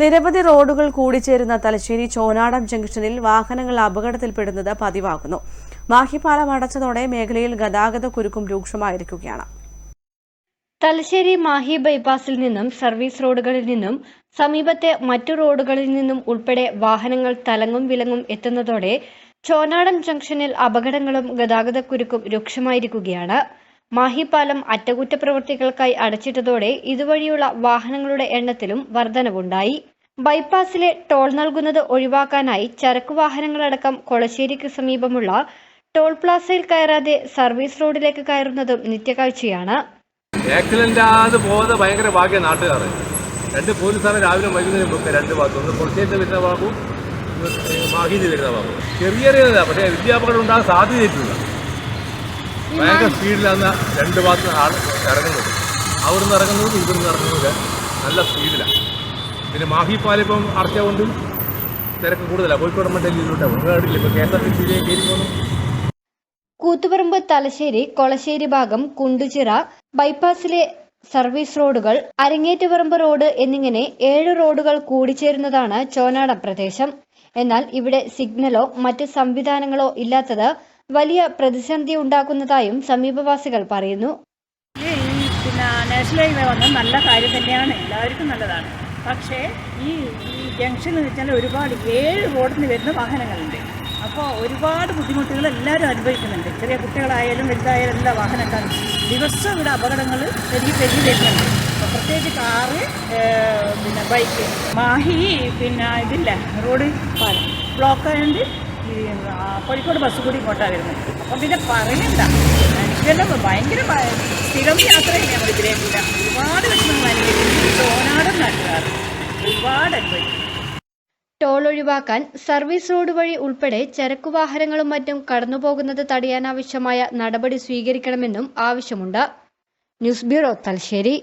നിരവധി റോഡുകൾ കൂടിച്ചേരുന്ന തലശ്ശേരി ചോനാടം ജംഗ്ഷനിൽ വാഹനങ്ങൾ അപകടത്തിൽപ്പെടുന്നത് പതിവാകുന്നു. മാഹിപ്പാലം അടച്ചതോടെ മേഖലയിൽ ഗതാഗത കുരുക്കും രൂക്ഷമായിരിക്കുകയാണ്. തലശ്ശേരി മാഹി ബൈപ്പാസിൽ നിന്നും സർവീസ് റോഡുകളിൽ നിന്നും സമീപത്തെ മറ്റു റോഡുകളിൽ നിന്നും ഉൾപ്പെടെ വാഹനങ്ങൾ തലങ്ങും വിലങ്ങും എത്തുന്നതോടെ ചോനാടം ജംഗ്ഷനിൽ അപകടങ്ങളും ഗതാഗതക്കുരുക്കും രൂക്ഷമായിരിക്കുകയാണ്. മാഹി പാലം അറ്റകുറ്റപ്രവൃത്തികൾക്കായി അടച്ചിട്ടതോടെ ഇതുവഴിയുള്ള വാഹനങ്ങളുടെ എണ്ണത്തിലും വർധനവുണ്ടായി. ബൈപ്പാസിലെ ടോൾ നൽകുന്നത് ഒഴിവാക്കാനായി ചരക്കു വാഹനങ്ങളടക്കം കൊളശ്ശേരിക്ക് സമീപമുള്ള ടോൾ പ്ലാസയിൽ കയറാതെ സർവീസ് റോഡിലേക്ക് കയറുന്നതും നിത്യകാഴ്ചയാണ്. ആക്സിഡന്റ് പോകുന്നത് ഭയങ്കര ഭാഗ്യ നാട്ടുകാർ രണ്ട് പോലീസാണ് രാവിലെ വൈകുന്നേരം രണ്ട് ഭാഗത്ത്. ഒന്ന് പുറത്തേക്ക് വരുന്ന ഭാഗവും മാഹിന്ന് വരുന്ന ഭാഗവും. ചെറിയ ചെറിയതാണ് പക്ഷേ വിദ്യാപകടം ഉണ്ടാകാൻ സാധ്യതയിട്ടില്ല. ഭയങ്കര സ്പീഡിലാണ് രണ്ട് ഭാഗത്ത് ആൾ ഇറങ്ങുന്നത്. അവിടുന്ന് ഇറങ്ങുന്നതും ഇവിടുന്ന് ഇറങ്ങുന്നത് നല്ല സ്പീഡിലാണ് പിന്നെ മാഹി പാലിപ്പം അടച്ചുകൊണ്ടും തിരക്ക് കൂടുതലാണ് കോഴിക്കോട് ഡൽഹിയിലോട്ടാണ് ഉൾക്കാടില്ല ഇപ്പോൾ കെ എസ് ആർ ടി സിയിലേക്ക് കയറി പോകുന്നു. കൂത്തുപറമ്പ് തലശ്ശേരി കൊളശ്ശേരി ഭാഗം കുണ്ടുചിറ ബൈപ്പാസിലെ സർവീസ് റോഡുകൾ അരങ്ങേറ്റുപറമ്പ് റോഡ് എന്നിങ്ങനെ ഏഴ് റോഡുകൾ കൂടിച്ചേരുന്നതാണ് ചോനാട പ്രദേശം. എന്നാൽ ഇവിടെ സിഗ്നലോ മറ്റ് സംവിധാനങ്ങളോ ഇല്ലാത്തത് വലിയ പ്രതിസന്ധി ഉണ്ടാക്കുന്നതായും സമീപവാസികൾ പറയുന്നു. ഈ പിന്നെ നാഷണൽ ഹൈവേ വന്നത് നല്ല കാര്യം തന്നെയാണ്. എല്ലാവർക്കും നല്ലതാണ്. പക്ഷേ ഈ ഈ ജംഗ്ഷൻ എന്ന് വെച്ചാൽ ഒരുപാട് ഏഴ് റോഡിൽ നിന്ന് വരുന്ന വാഹനങ്ങളുണ്ട്. അപ്പോൾ ഒരുപാട് ബുദ്ധിമുട്ടുകൾ എല്ലാവരും അനുഭവിക്കുന്നുണ്ട്. ചെറിയ കുട്ടികളായാലും വലുതായാലും എല്ലാ വാഹനക്കാരും. ദിവസം ഇവിടെ അപകടങ്ങൾ പെരുകി പെരുകി വരുന്നുണ്ട്. അപ്പോൾ പ്രത്യേകിച്ച് കാറ് പിന്നെ ബൈക്ക് മാഹി പിന്നെ ഇതില്ല റോഡ് ബ്ലോക്ക് ആയതുകൊണ്ട് കോഴിക്കോട് ബസ് കൂടി ഇങ്ങോട്ടാണ് വരുന്നത്. അപ്പം പിന്നെ പറയണ്ട. എനിക്കെല്ലാം ഭയങ്കര സ്ഥിരം യാത്ര നമ്മൾ ഇതിലേക്കില്ല ഒരുപാട് വിഷമങ്ങൾ അനുഭവിക്കുന്നു. തോനാടും നാട്ടുകാർ ഒരുപാട് അനുഭവിക്കുന്നു. ടോൾ ഒഴിവാക്കാൻ സർവീസ് റോഡ് വഴി ഉൾപ്പെടെ ചരക്കു വാഹനങ്ങളും മറ്റും കടന്നുപോകുന്നത് തടയാനാവശ്യമായ നടപടി സ്വീകരിക്കണമെന്നും ആവശ്യമുണ്ട്. News bureau Thalassery.